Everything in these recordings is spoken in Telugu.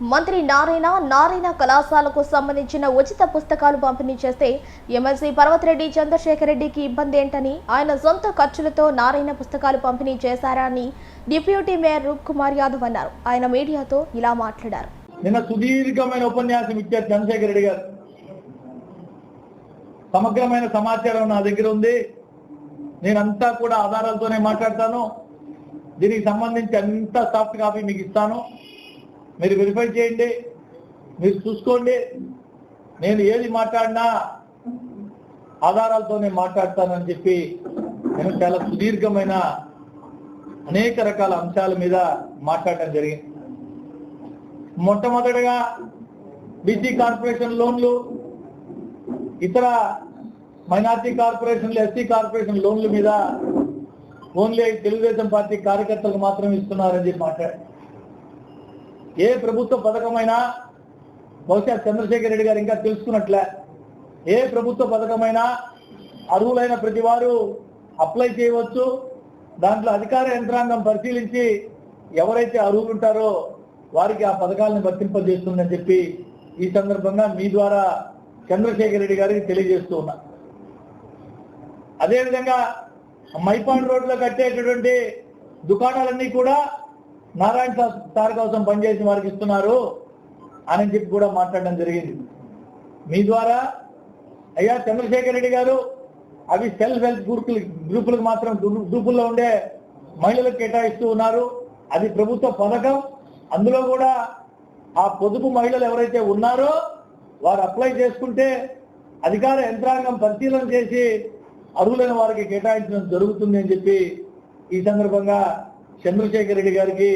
మంత్రి నారాయణ నారాయణ కళాశాలకు సంబంధించిన ఉచిత పుస్తకాలు పంపిణీ చేస్తే ఎమ్మెల్సీ పర్వతిరెడ్డి చంద్రశేఖర్ రెడ్డికి ఇబ్బంది ఏంటని ఆయన సొంత ఖర్చులతో నారాయణ పుస్తకాలు పంపిణీ చేశారని డిప్యూటీ మేయర్ రూప్ కుమార్ యాదవ్ అన్నారు. ఆయన మీడియాతో ఇలా మాట్లాడారు. నిన్న సుదీర్ఘమైన ఉపన్యాసం ఇచ్చారు చంద్రశేఖర్ రెడ్డి గారు. సమగ్రమైన సమాచారం నా దగ్గర ఉంది. నేనంతా కూడా ఆధారాలతోనే మాట్లాడతాను. దీనికి సంబంధించి అంత సాఫ్ట్ కాపీ మీకు ఇస్తాను. మీరు వెరిఫై చేయండి మీరు చూసుకోండి. నేను ఏది మాట్లాడినా ఆధారాలతోనే మాట్లాడతానని చెప్పి నేను చాలా సుదీర్ఘమైన అనేక రకాల అంశాల మీద మాట్లాడటం జరిగింది. మొట్టమొదటిగా బీసీ కార్పొరేషన్ లోన్లు ఇతర మైనార్టీ కార్పొరేషన్లు ఎస్సీ కార్పొరేషన్ లోన్ల మీద ఓన్లీ తెలుగుదేశం పార్టీ కార్యకర్తలకు మాత్రం ఇస్తున్నారని చెప్పి మాట్లాడారు. ఏ ప్రభుత్వ పథకమైనా బహుశా చంద్రశేఖర్ రెడ్డి గారు ఇంకా తెలుసుకున్నట్లే ఏ ప్రభుత్వ పథకమైనా అర్హులైన ప్రతి వారు అప్లై చేయవచ్చు. దాంట్లో అధికార యంత్రాంగం పరిశీలించి ఎవరైతే అర్హులు ఉంటారో వారికి ఆ పథకాలను వర్తింపజేస్తుందని చెప్పి ఈ సందర్భంగా మీ ద్వారా చంద్రశేఖర్ రెడ్డి గారికి తెలియజేస్తూ ఉన్నా. అదేవిధంగా మైపాన్ రోడ్లో కట్టేటటువంటి దుకాణాలన్నీ కూడా నారాయణ సార్- కోసం పనిచేసి వారికి ఇస్తున్నారు అని చెప్పి కూడా మాట్లాడడం జరిగింది. మీ ద్వారా అయ్యా చంద్రశేఖర్ రెడ్డి గారు అవి సెల్ఫ్ హెల్ప్ గ్రూపులు గ్రూపులకు మాత్రం గ్రూపుల్లో ఉండే మహిళలకు కేటాయిస్తూ ఉన్నారు. అది ప్రభుత్వ పథకం. అందులో కూడా ఆ పొదుపు మహిళలు ఎవరైతే ఉన్నారో వారు అప్లై చేసుకుంటే అధికార యంత్రాంగం పరిశీలన చేసి అర్హులైన వారికి కేటాయించడం జరుగుతుంది అని చెప్పి ఈ సందర్భంగా చంద్రశేఖర్ రెడ్డి గారికి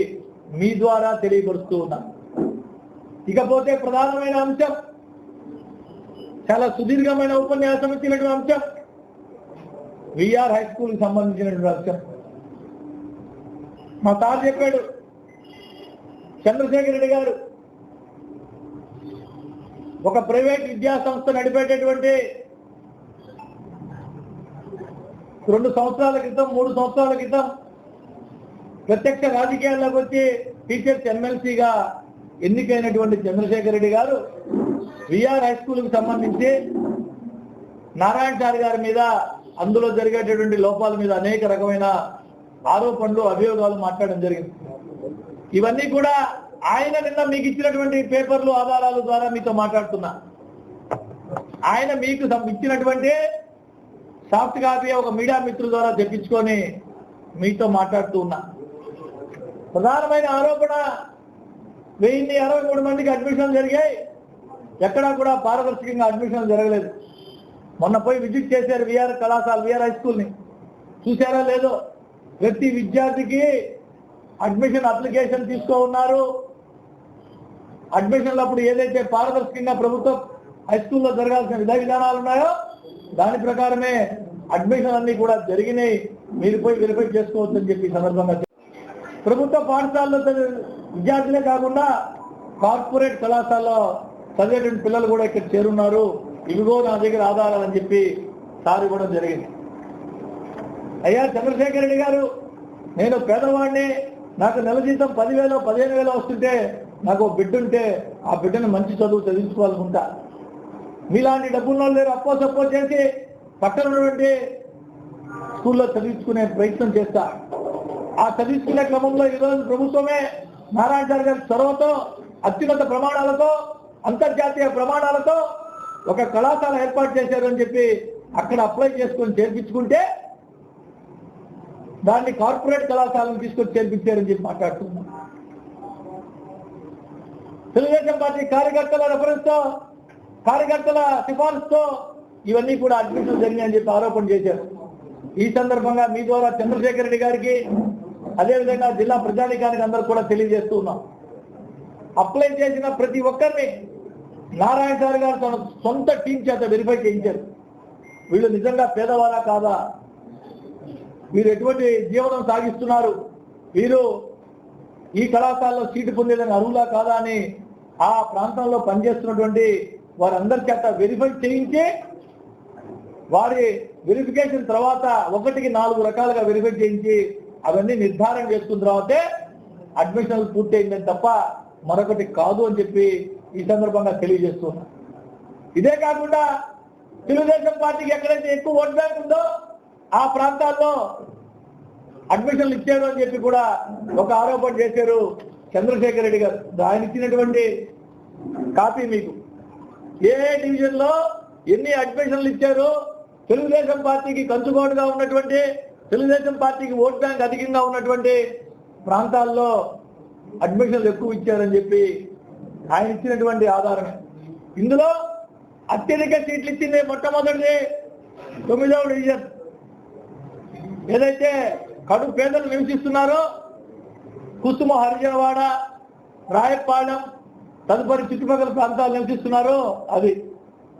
మీ ద్వారా తెలియపరుస్తూ ఉన్నా ఇకపోతే ప్రధానమైన అంశం చాలా సుదీర్ఘమైన ఉపన్యాసం ఇచ్చినటువంటి అంశం విఆర్ హై స్కూల్కి సంబంధించినటువంటి అంశం. మా తాత చెప్పాడు చంద్రశేఖర్ రెడ్డి గారు ఒక ప్రైవేట్ విద్యా సంస్థ నడిపేటటువంటి రెండు సంవత్సరాల క్రితం మూడు సంవత్సరాల క్రితం ప్రత్యక్ష రాజకీయాల్లోకి వచ్చి టీచర్స్ ఎమ్మెల్సీగా ఎన్నికైనటువంటి చంద్రశేఖర్ రెడ్డి గారు విఆర్ హై స్కూల్కి సంబంధించి నారాయణ సార్ గారి మీద అందులో జరిగేటటువంటి లోపాల మీద అనేక రకమైన ఆరోపణలు అభియోగాలు మాట్లాడడం జరిగింది. ఇవన్నీ కూడా ఆయన నిన్న మీకు ఇచ్చినటువంటి పేపర్లు ఆధారాల ద్వారా మీతో మాట్లాడుతున్నా. ఆయన మీకు ఇచ్చినటువంటి సాఫ్ట్ కాపీ ఒక మీడియా మిత్రుల ద్వారా తెప్పించుకొని మీతో మాట్లాడుతూ ఉన్నా. ప్రధానమైన ఆరోపణ వెయ్యి అరవై మూడు మందికి అడ్మిషన్లు జరిగాయి. ఎక్కడా కూడా పారదర్శకంగా అడ్మిషన్ జరగలేదు. మొన్న పోయి విజిట్ చేశారు విఆర్ కళాశాల విఆర్ హై స్కూల్ని. చూసారా లేదో? ప్రతి విద్యార్థికి అడ్మిషన్ అప్లికేషన్ తీసుకో ఉన్నారు. అడ్మిషన్లు అప్పుడు ఏదైతే పారదర్శకంగా ప్రభుత్వం హై స్కూల్లో జరగాల్సిన విధ విధానాలు ఉన్నాయో దాని ప్రకారమే అడ్మిషన్ అన్ని కూడా జరిగినాయి. మీరు పోయి వెరిఫై చేసుకోవచ్చు అని చెప్పి సందర్భంగా ప్రభుత్వ పాఠశాలలో చదివే విద్యార్థులే కాకుండా కార్పొరేట్ కళాశాలలో చదివేటువంటి పిల్లలు కూడా ఇక్కడ చేరున్నారు. ఇవిగో నా దగ్గర ఆధారాలని చెప్పి సార్ ఇవ్వడం జరిగింది. అయ్యా చంద్రశేఖర్ రెడ్డి గారు నేను పేదవాడిని నాకు నెల జీతం పదివేలు పదిహేను వేలు వస్తుంటే నాకు బిడ్డ ఉంటే ఆ బిడ్డను మంచి చదువు చదివించుకోవాలనుకుంటా మీలాంటి డబ్బుల్లో లేరు అప్పో సప్పో చేసి పక్కన ఉన్నటువంటి స్కూల్లో చదివించుకునే ప్రయత్నం చేస్తా. ఆ చదివించుకునే క్రమంలో ఈరోజు ప్రభుత్వమే నారాయణ గారి చొరవతో అత్యున్నత ప్రమాణాలతో అంతర్జాతీయ ప్రమాణాలతో ఒక కళాశాల ఏర్పాటు చేశారు అని చెప్పి అక్కడ అప్లై చేసుకొని చేర్పించుకుంటే దాన్ని కార్పొరేట్ కళాశాలను తీసుకొని చేర్పించారని చెప్పి మాట్లాడుతున్నాం. తెలుగుదేశం పార్టీ కార్యకర్తల రెఫరెన్స్తో కార్యకర్తల సిఫార్సుతో ఇవన్నీ కూడా అడ్మిషన్ జరిగాయని చెప్పి ఆరోపణ చేశారు. ఈ సందర్భంగా మీ ద్వారా చంద్రశేఖర్ రెడ్డి గారికి అదేవిధంగా జిల్లా ప్రజానికానికి అందరూ కూడా తెలియజేస్తూ ఉన్నాం. అప్లై చేసిన ప్రతి ఒక్కరిని నారాయణ సార్ గారు తన సొంత టీం చేత వెరిఫై చేయించారు. వీళ్ళు నిజంగా పేదవారా కాదా? వీరు ఎటువంటి జీవనం సాగిస్తున్నారు? వీరు ఈ కళాశాలలో సీటు పొందేదని అరువులా కాదా అని ఆ ప్రాంతంలో పనిచేస్తున్నటువంటి వారందరి చేత వెరిఫై చేయించి వారి వెరిఫికేషన్ తర్వాత ఒకటికి నాలుగు రకాలుగా వెరిఫై చేయించి అవన్నీ నిర్ధారణ చేసుకున్న తర్వాతే అడ్మిషన్లు పూర్తయిందని తప్ప మరొకటి కాదు అని చెప్పి ఈ సందర్భంగా తెలియజేస్తున్నా. ఇదే కాకుండా తెలుగుదేశం పార్టీకి ఎక్కడైతే ఎక్కువ ఓట్ బ్యాంక్ ఉందో ఆ ప్రాంతాల్లో అడ్మిషన్లు ఇచ్చారు అని చెప్పి కూడా ఒక ఆరోపణ చేశారు చంద్రశేఖర్ రెడ్డి గారు. ఆయన ఇచ్చినటువంటి కాపీ మీకు. ఏ డివిజన్లో ఎన్ని అడ్మిషన్లు ఇచ్చారు తెలుగుదేశం పార్టీకి కంచుకోటుగా ఉన్నటువంటి తెలుగుదేశం పార్టీకి ఓట్ బ్యాంక్ అధికంగా ఉన్నటువంటి ప్రాంతాల్లో అడ్మిషన్లు ఎక్కువ ఇచ్చారని చెప్పి ఆయన ఇచ్చినటువంటి ఆధారమే. ఇందులో అత్యధిక సీట్లు ఇచ్చింది మొట్టమొదటిది తొమ్మిదవ డివిజన్. ఏదైతే కడు పేదలు నివసిస్తున్నారో కుసుమ హరిజనవాడ రాయపాలెం తదుపరి చుట్టుపక్కల ప్రాంతాలు నివసిస్తున్నారో అది.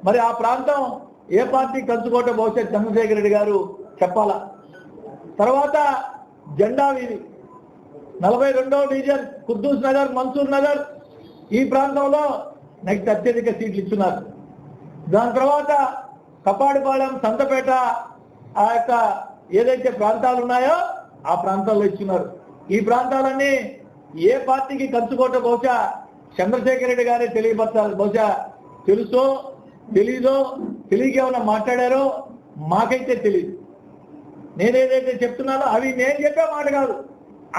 మరి ఆ ప్రాంతం ఏ పార్టీ కంచుకోట బహుశా చంద్రశేఖర రెడ్డి గారు చెప్పాలా? తర్వాత జెండా వీధి. నలభై రెండవ డివిజన్ కుద్దూస్ నగర్ మన్సూర్ నగర్ ఈ ప్రాంతంలో నెక్స్ట్ అత్యధిక సీట్లు ఇస్తున్నారు. దాని తర్వాత కపాడిపాలెం సంతపేట ఆ యొక్క ఏదైతే ప్రాంతాలు ఉన్నాయో ఆ ప్రాంతాల్లో ఇస్తున్నారు. ఈ ప్రాంతాలన్నీ ఏ పార్టీకి కంచుకోట బహుశా చంద్రశేఖర రెడ్డి గారే తెలియపరచాలి. బహుశా తెలుసో తెలీదో తెలియక ఏమైనా మాట్లాడారో మాకైతే తెలియదు నేనేదైతే చెప్తున్నానో అవి నేను చెప్పే మాట కాదు.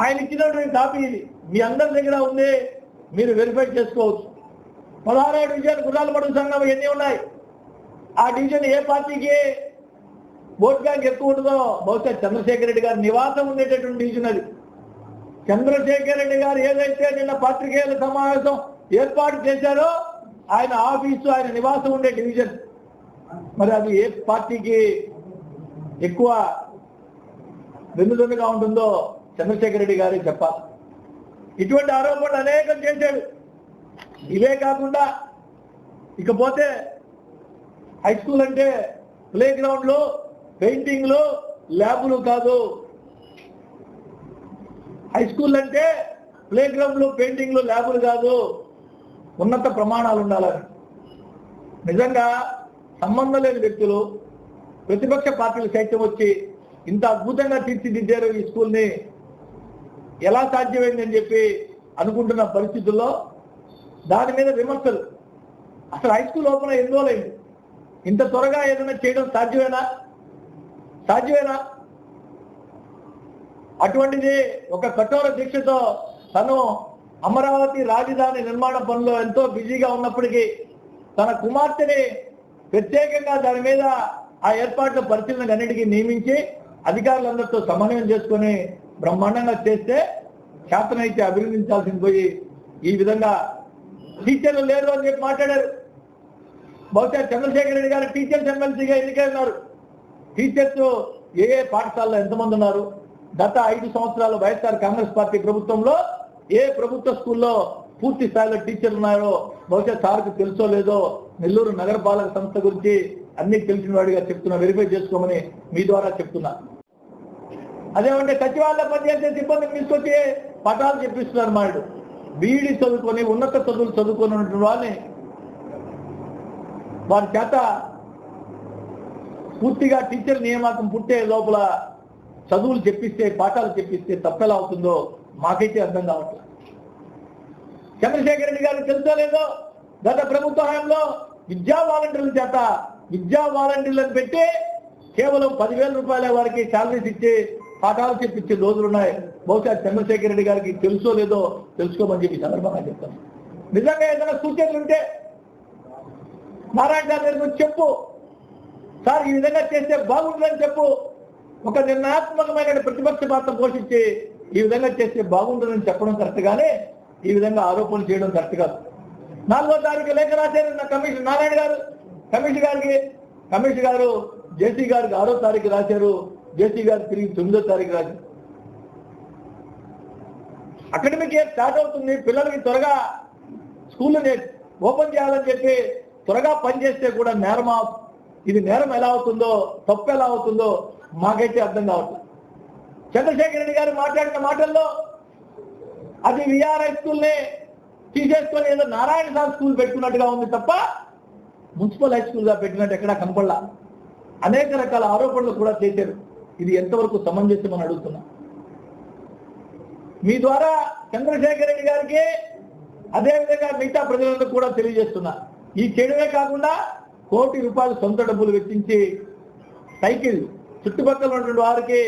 ఆయన ఇచ్చినటువంటి కాపీ ఇది. మీ అందరి దగ్గర ఉంది మీరు వెరిఫై చేసుకోవచ్చు. పదహారవ డివిజన్ గుర్రాలు పడుగు సంఘం ఎన్ని ఉన్నాయి? ఆ డివిజన్ ఏ పార్టీకి ఓట్ బ్యాంక్ ఎక్కువ ఉండదో బహుశా చంద్రశేఖర రెడ్డి గారి నివాసం ఉండేటటువంటి డివిజన్ అది. చంద్రశేఖర రెడ్డి గారు ఏదైతే నిన్న పత్రికేయుల సమావేశం ఏర్పాటు చేశారో ఆయన ఆఫీసు ఆయన నివాసం ఉండే డివిజన్. మరి అది ఏ పార్టీకి ఎక్కువ వెన్నుదన్నుగా ఉంటుందో చంద్రశేఖర రెడ్డి గారు చెప్పాలి. ఇటువంటి ఆరోపణలు అనేకం చేశాడు. ఇవే కాకుండా ఇకపోతే హై స్కూల్ అంటే ప్లే గ్రౌండ్లు పెయింటింగ్లు ల్యాబులు కాదు. హై స్కూల్ అంటే ప్లే గ్రౌండ్లు పెయింటింగ్లు ల్యాబులు కాదు. ఉన్నత ప్రమాణాలు ఉండాలని. నిజంగా సంబంధం లేని వ్యక్తులు ప్రతిపక్ష పార్టీలు సైతం వచ్చి ఇంత అద్భుతంగా తీర్చిదిద్దారు ఈ స్కూల్ని. ఎలా సాధ్యమైందని చెప్పి అనుకుంటున్న పరిస్థితుల్లో దాని మీద విమర్శలు. అసలు హై స్కూల్ ఓపెన్ ఎన్ని రోజులైంది? ఇంత త్వరగా ఏదైనా చేయడం సాధ్యమేనా? సాధ్యమేనా? అటువంటిది ఒక కఠోర దీక్షతో తను అమరావతి రాజధాని నిర్మాణ పనిలో ఎంతో బిజీగా ఉన్నప్పటికీ తన కుమార్తెని ప్రత్యేకంగా దాని మీద ఆ ఏర్పాట్ల పరిశీలన అన్నిటికీ నియమించి అధికారులందరితో సమన్వయం చేసుకొని బ్రహ్మాండంగా చేస్తే శాతనైతే అభినందించాల్సింది పోయి ఈ విధంగా టీచర్లు లేరు అని చెప్పి మాట్లాడారు. బహుశా చంద్రశేఖర రెడ్డి గారు టీచర్స్ ఎమ్మెల్సీగా ఎన్నికై ఉన్నారు. టీచర్స్ ఏ ఏ పాఠశాలలో ఎంతమంది ఉన్నారు? గత ఐదు సంవత్సరాలు వైఎస్ఆర్ కాంగ్రెస్ పార్టీ ప్రభుత్వంలో ఏ ప్రభుత్వ స్కూల్లో పూర్తి స్థాయిలో టీచర్లు ఉన్నారో బహుశా సార్కు తెలుసో లేదో నెల్లూరు నగరపాలక సంస్థ గురించి అన్ని తెలిసిన వాడిగా చెప్తున్నా వెరిఫై చేసుకోమని మీ ద్వారా చెప్తున్నా. అదేమంటే సచివాలయ పనిచేసే సిబ్బందిని తీసుకొచ్చి పటాలు చెప్పిస్తున్నారు మాడు బీఈడి చదువుకొని ఉన్నత చదువులు చదువుకొని వాళ్ళని వారి చేత పూర్తిగా టీచర్ నియామకం పుట్టే లోపల చదువులు చెప్పిస్తే పాఠాలు చెప్పిస్తే తప్పెలా అవుతుందో మాకైతే అర్థం కావట్లేదు. చంద్రశేఖర రెడ్డి గారు తెలుసో లేదో గత ప్రభుత్వ హయాంలో విద్యా వాలంటీర్ల చేత విద్యా వాలంటీర్లను పెట్టి కేవలం పదివేల రూపాయల వారికి శాలరీస్ ఇచ్చి పాఠాలు చెప్పించే రోజులు ఉన్నాయి. బహుశా చంద్రశేఖర రెడ్డి గారికి తెలుసో లేదో తెలుసుకోమని చెప్పి సందర్భంగా చెప్తాను నిజంగా ఏదైనా సూచనలు ఉంటే నారాయణ గారి దగ్గరికి చెప్పు. సార్ ఈ విధంగా చేస్తే బాగుంటుందని చెప్పు. ఒక నిర్ణయాత్మకమైన ప్రతిపక్ష పాత్ర పోషించి ఈ విధంగా చేస్తే బాగుంటుందని చెప్పడం కరెక్ట్ గానే ఈ విధంగా ఆరోపణలు చేయడం కరెక్ట్ కాదు. నాలుగో తారీఖు లేఖ రాశారు నా కమిషన్ నారాయణ గారు కమిషన్ గారికి కమిషన్ గారు జేసీ గారికి ఆరో తారీఖు రాశారు. జేసీ గారు తిరిగి తొమ్మిదో తారీఖు రాశారు. అకాడమిక్ ఇయర్ స్టార్ట్ అవుతుంది? పిల్లలకి త్వరగా స్కూల్ ఓపెన్ చేయాలని చెప్పి త్వరగా పనిచేస్తే కూడా నేరం ఇది నేరం ఎలా అవుతుందో తప్పు ఎలా అవుతుందో మాకైతే అర్థం కావట్లేదు. చంద్రశేఖర రెడ్డి గారు మాట్లాడిన మాటల్లో అది విఆర్ఐ హై స్కూల్ని తీసేసుకొని ఏదో నారాయణ సార్ స్కూల్ పెట్టుకున్నట్టుగా ఉంది తప్ప మున్సిపల్ హై స్కూల్గా పెట్టినట్టు ఎక్కడా కనపడలా. అనేక రకాల ఆరోపణలు కూడా చేశారు. ఇది ఎంతవరకు సమంజసమని అడుగుతున్నా. మీ ద్వారా చంద్రశేఖర రెడ్డి గారికి అదేవిధంగా మిగతా ప్రజలందరూ కూడా తెలియజేస్తున్నా. ఈ చేయడమే కాకుండా కోటి రూపాయలు సొంత డబ్బులు వెచ్చించి సైకిల్ చుట్టుపక్కల ఉన్నటువంటి వారికి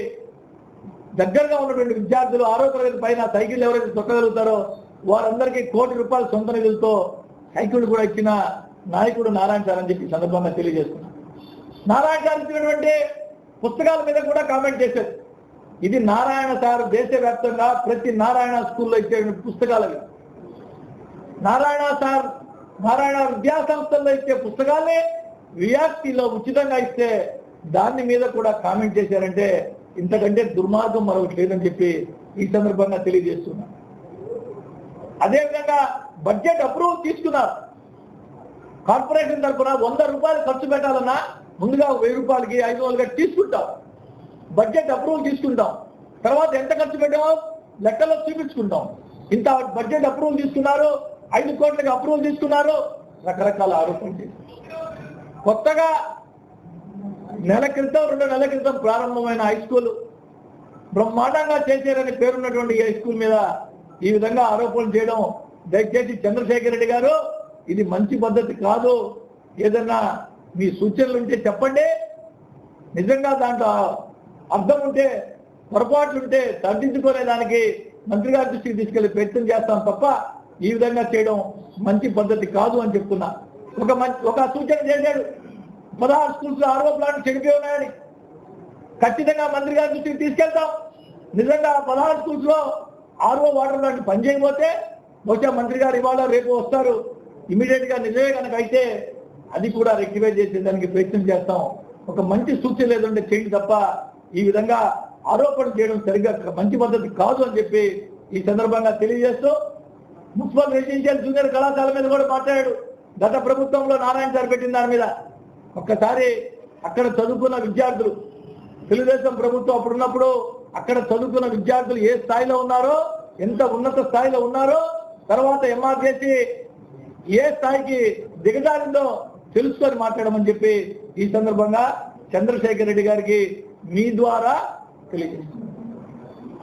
దగ్గరగా ఉన్నటువంటి విద్యార్థులు ఆరో తరగతి పైన సైకిల్ ఎవరైతే తొక్కగలుగుతారో వారందరికీ కోటి రూపాయల సొంత నిధులతో సైకిల్ కూడా ఇచ్చిన నాయకుడు నారాయణ సార్ అని చెప్పి సందర్భంగా తెలియజేస్తున్నాను నారాయణ సార్ ఇచ్చినటువంటి పుస్తకాల మీద కూడా కామెంట్ చేశారు. ఇది నారాయణ సార్ దేశవ్యాప్తంగా ప్రతి నారాయణ స్కూల్లో ఇచ్చే పుస్తకాలు నారాయణ సార్ నారాయణ విద్యా సంస్థల్లో ఇచ్చే పుస్తకాలే విఆర్టీలో ఉచితంగా ఇస్తే దాని మీద కూడా కామెంట్ చేశారంటే ఇంతకంటే దుర్మార్గం మరొకటి లేదని చెప్పి ఈ సందర్భంగా తెలియజేస్తున్నాను అదేవిధంగా బడ్జెట్ అప్రూవ్ తీసుకున్నారు. కార్పొరేషన్ తరఫున వంద రూపాయలు ఖర్చు పెట్టాలన్నా ముందుగా వెయ్యి రూపాయలకి ఐదు వందలుగా తీసుకుంటాం. బడ్జెట్ అప్రూవల్ తీసుకుంటాం. తర్వాత ఎంత ఖర్చు పెట్టామో లెక్కలో చూపించుకుంటాం. ఇంత బడ్జెట్ అప్రూవల్ తీసుకున్నారు ఐదు కోట్లకి అప్రూవల్ తీసుకున్నారు రకరకాల ఆరోపణలు. కొత్తగా నెల క్రితం రెండు నెలల క్రితం ప్రారంభమైన హై స్కూల్ బ్రహ్మాండంగా చేశారని పేరున్నటువంటి హై స్కూల్ మీద ఈ విధంగా ఆరోపణలు చేయడం దయచేసి చంద్రశేఖర్ రెడ్డి గారు ఇది మంచి పద్ధతి కాదు. ఏదన్నా మీ సూచనలు ఉంటే చెప్పండి. నిజంగా దాంట్లో అర్థం ఉంటే పొరపాట్లు ఉంటే సర్దించుకునే దానికి మంత్రి గారి దృష్టికి తీసుకెళ్ళి ప్రయత్నం చేస్తాం తప్ప ఈ విధంగా చేయడం మంచి పద్ధతి కాదు అని చెప్తున్నా. ఒక మంచి ఒక సూచన చేశాడు. పదహారు స్కూల్స్ ఆరో ప్లాంట్ చెడిపోయి ఉన్నాయని. ఖచ్చితంగా మంత్రి గారి దృష్టికి తీసుకెళ్తాం. నిజంగా పదహారు స్కూల్స్లో ఆర్ఓ వాటర్ ప్లాంట్ పనిచేయకపోతే బహుశా మంత్రి గారు ఇవాళ రేపు వస్తారు. ఇమీడియట్గా నిజమే కనుక అయితే అది కూడా రెక్టిఫై చేసేదానికి ప్రయత్నం చేస్తాం. ఒక మంచి సూచన లేదంటే చేయండి తప్ప ఈ విధంగా ఆరోపణ చేయడం సరిగ్గా మంచి పద్ధతి కాదు అని చెప్పి ఈ సందర్భంగా తెలియజేస్తూ మున్సిపల్ రెసిడెన్షియల్ జూనియర్ కళాశాల మీద కూడా మాట్లాడాడు. గత ప్రభుత్వంలో నారాయణ సార్ పెట్టిన దాని మీద. ఒక్కసారి అక్కడ చదువుకున్న విద్యార్థులు తెలుగుదేశం ప్రభుత్వం అప్పుడున్నప్పుడు అక్కడ చదువుకున్న విద్యార్థులు ఏ స్థాయిలో ఉన్నారో ఎంత ఉన్నత స్థాయిలో ఉన్నారో తర్వాత ఎంఆర్ చేసి ఏ స్థాయికి దిగజారిందో తెలుసుకొని మాట్లాడమని చెప్పి ఈ సందర్భంగా చంద్రశేఖర్ రెడ్డి గారికి మీ ద్వారా తెలియజేస్తుంది